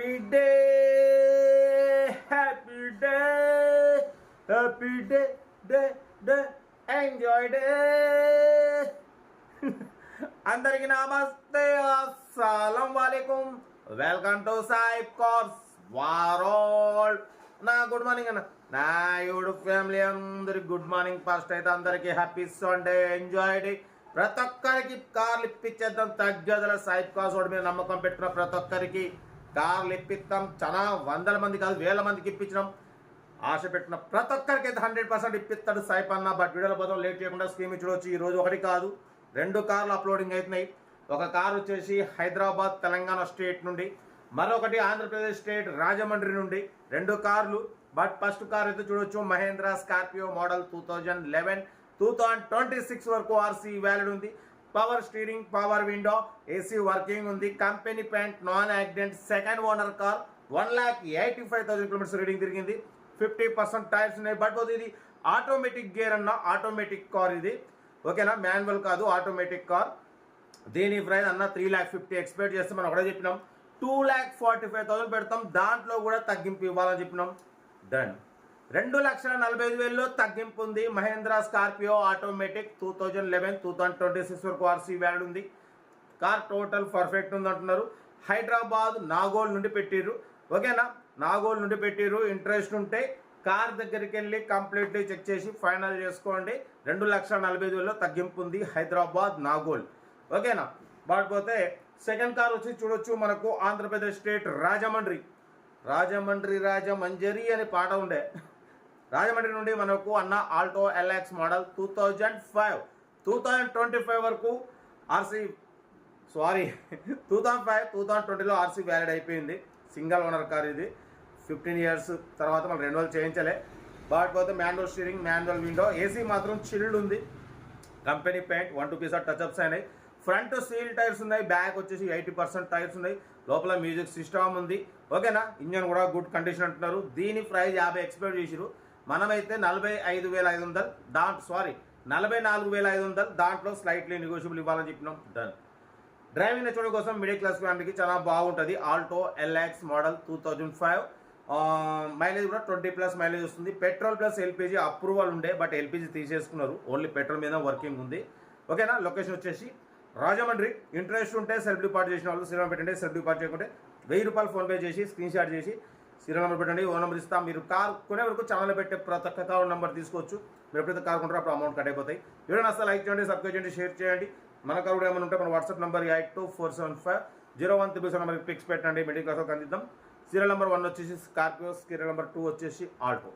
Happy day happy day happy day day day enjoy day అందరికి నమస్తే అస్సలం వాలేకుం. వెల్కమ్ టు సాయిబ్ కార్స్ వారోల్ నా గుడ్ మార్నింగ్ అన్న. నా యూడు ఫ్యామిలీ అందరికి గుడ్ మార్నింగ్ ఫస్ట్ అయితే అందరికి హ్యాపీ సండే ఎంజాయ్ డే ప్రతి ఒక్కరికి కార్లు ఇప్పించేద్దాం. తగ్గదల సాయిబ్ కాస్ వాడి మీద నమ్మకం పెట్టుకున్న ప్రతి ఒక్కరికి. కార్లు ఇప్పిస్తాం చాలా వందల మంది కాదు వేల మందికి ఇప్పించడం ఆశ పెట్టిన ప్రతి ఒక్కరికి అయితే హండ్రెడ్ పర్సెంట్ ఇప్పిస్తాడు సాయిప్ బట్ వీడియోలో పోతాం లేట్ చేయకుండా స్కీమ్ చూడవచ్చు ఈ రోజు ఒకటి కాదు రెండు కార్లు అప్లోడింగ్ అవుతున్నాయి. ఒక కార్ వచ్చేసి హైదరాబాద్ తెలంగాణ స్టేట్ నుండి మరొకటి ఆంధ్రప్రదేశ్ స్టేట్ రాజమండ్రి నుండి రెండు కార్లు. బట్ ఫస్ట్ కార్ అయితే చూడొచ్చు Mahindra Scorpio model two thousand eleven two thousand twenty six వరకు ఆర్సీ వ్యాలిడ్ ఉంది. Power steering power window AC working ఉంది. Company paint non accident second owner car one lakh eighty five thousand kilometres reading తిరిగింది. Fifty percent tyres ఉన్నాయి. But పోతే ఇది? Automatic gear అన్న automatic car ఇది. ఓకేనా మాన్యువల్ కాదు ఆటోమేటిక్ కార్ దీని ప్రైస్ అన్న త్రీ ల్యాక్ ఫిఫ్టీ ఎక్స్పెక్ట్ చేస్తే మనం ఒకటే చెప్పినాం. Two lakh forty five thousand పెడతాం. దాంట్లో కూడా తగ్గింపు ఇవ్వాలని చెప్పినాం. డన్ రెండు లక్షల నలభై ఐదు వేలలో తగ్గింపు ఉంది. Mahindra Scorpio automatic two thousand eleven two thousand twenty six వరకు ఆర్సీ వ్యాల్డ్ ఉంది. కార్ టోటల్ పర్ఫెక్ట్ ఉంది అంటున్నారు. హైదరాబాద్ నాగోల్ నుండి పెట్టిర్రు. ఓకేనా? నాగోల్ నుండి పెట్టిర్రు. ఇంట్రెస్ట్ ఉంటే కార్ దగ్గరికి వెళ్ళి కంప్లీట్లీ చెక్ చేసి ఫైనల్ చేసుకోండి. రెండు లక్షల నలభై ఐదు వేలలో తగ్గింపు ఉంది హైదరాబాద్ నాగోల్. ఓకేనా? వాడిపోతే సెకండ్ కార్ వచ్చి చూడొచ్చు మనకు ఆంధ్రప్రదేశ్ స్టేట్ రాజమండ్రి. రాజమండ్రి రాజమంజరి అనే పాట ఉండే. రాజమండ్రి నుండి మనకు అన్న Alto LX model two thousand five. Two thousand twenty five వరకు RC sorry two thousand five two thousand ట్వంటీలో ఆర్సీ వ్యాలిడ్ అయిపోయింది. సింగల్ ఓనర్ కార్ ఇది. ఫిఫ్టీన్ ఇయర్స్ తర్వాత మనం రెండు రోజులు చేయించలే పోతే manual steering manual window AC మాత్రం చిల్డ్ ఉంది. Company paint one two piece touch ups అయినాయి. ఫ్రంట్ సీల్ టైర్స్ ఉన్నాయి బ్యాక్ వచ్చేసి ఎయిటీ పర్సెంట్ టైర్స్ ఉన్నాయి. లోపల మ్యూజిక్ సిస్టమ్ ఉంది. ఓకేనా ఇంజన్ కూడా గుడ్ కండిషన్ అంటున్నారు. దీని ప్రైస్ యాభై ఎక్స్పెక్ట్ చేసిరు మనమైతే నలభై ఐదు వేల ఐదు వందలు దాంట్లో సారీ నలభై నాలుగు వేల ఐదు వందలు దాంట్లో స్లైట్లీ నెగోషియబుల్ ఇవ్వాలని చెప్పినాం. డన్ డ్రైవింగ్ నచ్చడం కోసం మిడిల్ క్లాస్ ఫ్యామిలీకి చాలా బాగుంటుంది. Alto LX model two thousand five mileage కూడా ట్వంటీ ప్లస్ మైలేజ్ వస్తుంది. పెట్రోల్ ప్లస్ ఎల్పిజి అప్రూవల్ ఉండే బట్ ఎల్పిజి తీసేసుకున్నారు. ఓన్లీ పెట్రోల్ మీద వర్కింగ్ ఉంది. ఓకేనా లొకేషన్ వచ్చేసి రాజమండ్రి. ఇంట్రెస్ట్ ఉంటే సెల్ఫ్ డిపార్ట్ చేసిన వాళ్ళు సినిమా పెట్టండి సెల్ఫ్ డిపార్ట్ చేయకుంటే వెయ్యి రూపాయలు ఫోన్పే చేసి స్క్రీన్ షాట్ చేసి సీరియల్ నెంబర్ పెట్టండి ఓ నెంబర్ ఇస్తాం. మీరు కార్ కొనే వరకు ఛానల్ పెట్టే ప్రతి ఒక్క కార్ నెంబర్ తీసుకోవచ్చు. మీరు ఎప్పుడైతే కార్ కొంటారో అప్పుడు అమౌంట్ కట్ అయిపోతాయి. వీడియో నస్తే లైక్ చేయండి సబ్స్క్రైబ్ చేయండి షేర్ చేయండి. మన కార్ కూడా ఏమైనా ఉంటే మన WhatsApp number eight two four seven five zero one triple seven నెంబర్కి పిక్స్ పెట్టండి. మిడిల్ క్లాస్ అందిద్దాం. సీరియల్ నెంబర్ వన్ వచ్చేసి స్కార్పియో సీరియల్ నెంబర్ టూ వచ్చేసి ఆల్టో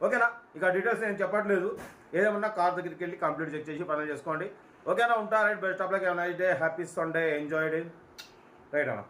ఓకేనా ఇక డీటెయిల్స్ నేను చెప్పట్లేదు. ఏదేమన్నా కార్ దగ్గరికి వెళ్ళి కంప్లీట్ చెక్ చేసి పనులు చేసుకోండి. ఓకేనా ఉంటా right best of luck nice day happy Sunday enjoy day right అన్న?